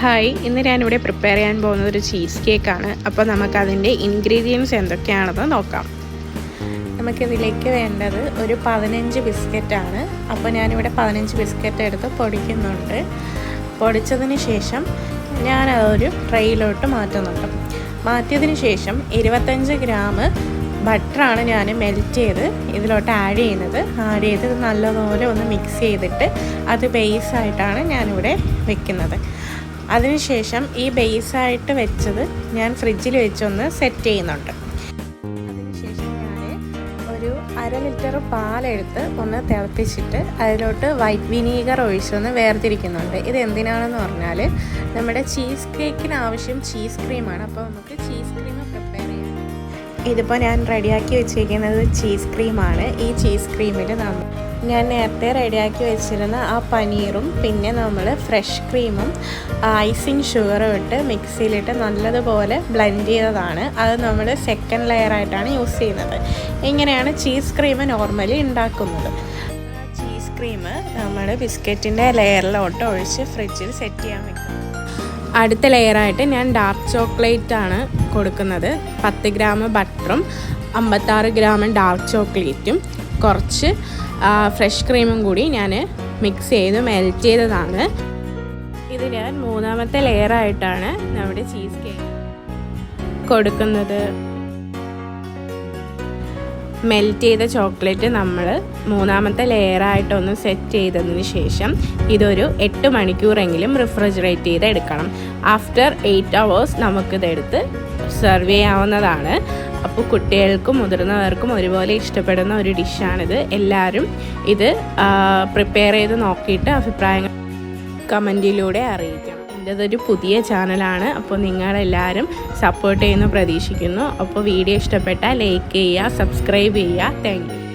Hi ഇന്ന് ഞാനിവിടെ prepare ചെയ്യാൻ പോകുന്നത് ഒരു ചീസ് കേക്കാണ് അപ്പോൾ നമുക്കതിന്റെ ഇൻഗ്രീഡിയൻസ് എന്തൊക്കെയാണെന്ന് നോക്കാം. നമുക്കിതിലേക്ക് വേണ്ടത് ഒരു പതിനഞ്ച് ബിസ്ക്കറ്റാണ് അപ്പോൾ ഞാനിവിടെ പതിനഞ്ച് ബിസ്ക്കറ്റ് എടുത്ത് പൊടിക്കുന്നുണ്ട്. പൊടിച്ചതിന് ശേഷം ഞാനതൊരു ട്രെയിലോട്ട് മാറ്റുന്നുണ്ട്. മാറ്റിയതിന് ശേഷം ഇരുപത്തഞ്ച് ഗ്രാം ബട്ടറാണ് ഞാൻ മെൽറ്റ് ചെയ്ത് ഇതിലോട്ട് ആഡ് ചെയ്യുന്നത്. ആഡ് ചെയ്ത് നല്ലതുപോലെ ഒന്ന് മിക്സ് ചെയ്തിട്ട് അത് ബേസായിട്ടാണ് ഞാനിവിടെ വെക്കുന്നത്. അതിനുശേഷം ഈ ബേസായിട്ട് വെച്ചത് ഞാൻ ഫ്രിഡ്ജിൽ വെച്ചൊന്ന് സെറ്റ് ചെയ്യുന്നുണ്ട്. അതിനുശേഷം ഞാൻ ഒരു അര ലിറ്റർ പാലെടുത്ത് ഒന്ന് തിളപ്പിച്ചിട്ട് അതിലോട്ട് വൈറ്റ് വിനീഗർ ഒഴിച്ചൊന്ന് വേർതിരിക്കുന്നുണ്ട്. ഇത് എന്തിനാണെന്ന് പറഞ്ഞാൽ നമ്മുടെ ചീസ് കേക്കിന് ആവശ്യം ചീസ് ക്രീമാണ്. അപ്പോൾ നമുക്ക് ചീസ് ക്രീം പ്രിപ്പയർ ചെയ്യാം. ഇതിപ്പോൾ ഞാൻ റെഡിയാക്കി വെച്ചിരിക്കുന്നത് ചീസ് ക്രീമാണ്. ഈ ചീസ് ക്രീമിൽ നമ്മൾ ഞാൻ നേരത്തെ റെഡിയാക്കി വെച്ചിരുന്ന ആ പനീറും പിന്നെ നമ്മൾ ഫ്രഷ് ക്രീമും ഐസിങ് ഷുഗറും ഇട്ട് മിക്സിയിലിട്ട് നല്ലതുപോലെ ബ്ലെൻഡ് ചെയ്തതാണ്. അത് നമ്മൾ സെക്കൻഡ് ലെയർ ആയിട്ടാണ് യൂസ് ചെയ്യുന്നത്. ഇങ്ങനെയാണ് ചീസ് ക്രീം നോർമലി ഉണ്ടാക്കുന്നത്. ചീസ് ക്രീം നമ്മൾ ബിസ്ക്കറ്റിന്റെ ലെയറിലോട്ട് ഒഴിച്ച് ഫ്രിഡ്ജിൽ സെറ്റ് ചെയ്യാൻ വെക്കും അടുത്ത ലെയറായിട്ട് ഞാൻ ഡാർക്ക് ചോക്ലേറ്റ് ആണ് കൊടുക്കുന്നത്. പത്ത് ഗ്രാം ബട്ടറും അമ്പത്താറ് ഗ്രാം ഡാർക്ക് ചോക്ലേറ്റും കുറച്ച് ഫ്രഷ് ക്രീമും കൂടി ഞാൻ മിക്സ് ചെയ്ത് മെൽറ്റ് ചെയ്തതാണ്. ഇത് ഞാൻ മൂന്നാമത്തെ ലെയറായിട്ടാണ് നമ്മുടെ ചീസ് കേക്ക് കൊടുക്കുന്നത്. മെൽറ്റ് ചെയ്ത ചോക്ലേറ്റ് നമ്മൾ മൂന്നാമത്തെ ലെയറായിട്ടൊന്ന് സെറ്റ് ചെയ്തതിന് ശേഷം ഇതൊരു എട്ട് മണിക്കൂറെങ്കിലും റിഫ്രിജറേറ്റ് ചെയ്ത് എടുക്കണം ആഫ്റ്റർ എയ്റ്റ് അവേഴ്സ് നമുക്കിതെടുത്ത് സെർവ് ചെയ്യാവുന്നതാണ്. അപ്പോൾ കുട്ടികൾക്കും മുതിർന്നവർക്കും ഒരുപോലെ ഇഷ്ടപ്പെടുന്ന ഒരു ഡിഷാണിത്. എല്ലാവരും ഇത് പ്രിപ്പയർ ചെയ്ത് നോക്കിയിട്ട് അഭിപ്രായങ്ങൾ കമന്റിലൂടെ അറിയിക്കണം. എന്റെതൊരു പുതിയ ചാനലാണ്. അപ്പോൾ നിങ്ങളെല്ലാവരും സപ്പോർട്ട് ചെയ്യുന്നു പ്രതീക്ഷിക്കുന്നു. അപ്പോൾ വീഡിയോ ഇഷ്ടപ്പെട്ടാൽ ലൈക്ക് ചെയ്യുക സബ്സ്ക്രൈബ് ചെയ്യുക. താങ്ക്